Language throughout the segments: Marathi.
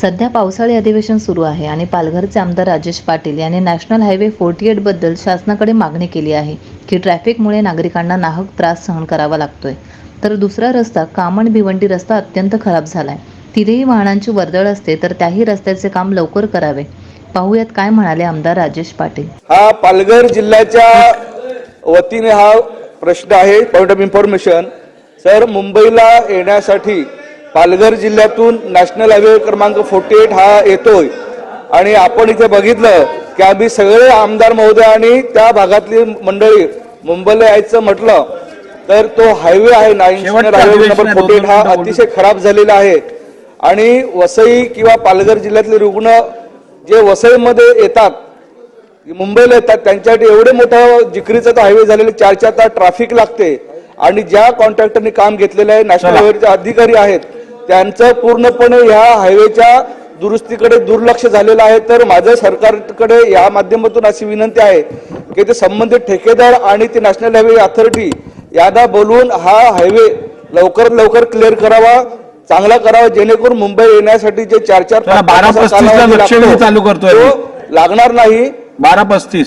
सध्या पावसाळी अधिवेशन सुरू आहे आणि पालघरचे आमदार राजेश पाटील यांनी नॅशनल हायवे फोर्टी बद्दल शासनाकडे मागणी केली आहे की ट्रॅफिकमुळे नागरिकांना नाहक त्रास सहन करावा लागतोय. तर दुसरा रस्ता कामण भिवंडी रस्ता अत्यंत खराब झालाय. तिथेही वाहनांची वर्दळ असते तर त्याही रस्त्याचे काम लवकर करावे. पाहूयात काय म्हणाले आमदार राजेश पाटील. हा पालघर जिल्ह्याच्या वतीने हा प्रश्न आहे पॉईंट ऑफ इन्फॉर्मेशन सर मुंबईला येण्यासाठी पालघर जिल्ह्यातून नॅशनल हायवे क्रमांक फोर्टी एट हा येतोय. आणि आपण इथे बघितलं की आम्ही सगळे आमदार महोदय आणि त्या भागातली मंडळी मुंबईला यायचं म्हटलं तर तो हायवे आहे national highway number forty eight हा अतिशय खराब झालेला आहे. आणि वसई किंवा पालघर जिल्ह्यातले रुग्ण जे वसईमध्ये येतात मुंबईला येतात त्यांच्यासाठी एवढे मोठा जिकरीचा तो हायवे झालेला चार चार तास ट्रॅफिक लागते. आणि ज्या कॉन्ट्रॅक्टरने काम घेतलेलं आहे नॅशनल. हायवेचे अधिकारी आहेत त्यांचं पूर्णपणे ह्या हायवेच्या दुरुस्तीकडे दुर्लक्ष झालेलं आहे. तर माझं सरकारकडे या माध्यमातून अशी विनंती आहे की ते संबंधित ठेकेदार आणि ते नॅशनल हायवे अथॉरिटी यांना बोलवून हा हायवे लवकरात लवकर क्लिअर करावा चांगला करावा जेणेकरून मुंबई येण्यासाठी जे चार चार चला, पाच- पाच तासाचा 12:35 ला कालावधी लक्षवेधी लागतो, चालू करतोय लागणार नाही. बारा पस्तीस.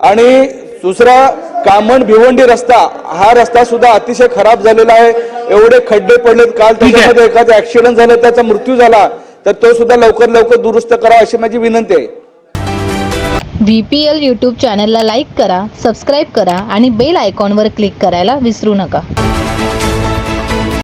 आणि दुसरा कामण भिवंडी रस्ता हा रस्ता सुद्धा अतिशय खराब झालेला आहे. एवढे खड्डे पडलेत काल. त्याच्यामध्ये एखादा ऍक्सिडेंट झाला त्याचा मृत्यू झाला तर तो सुद्धा लवकर लवकर दुरुस्त करावा अशी माझी विनंती आहे व्ही पी एल यूट्यूब चॅनलला लाईक करा सबस्क्राईब करा आणि बेल आयकॉनवर क्लिक करायला विसरू नका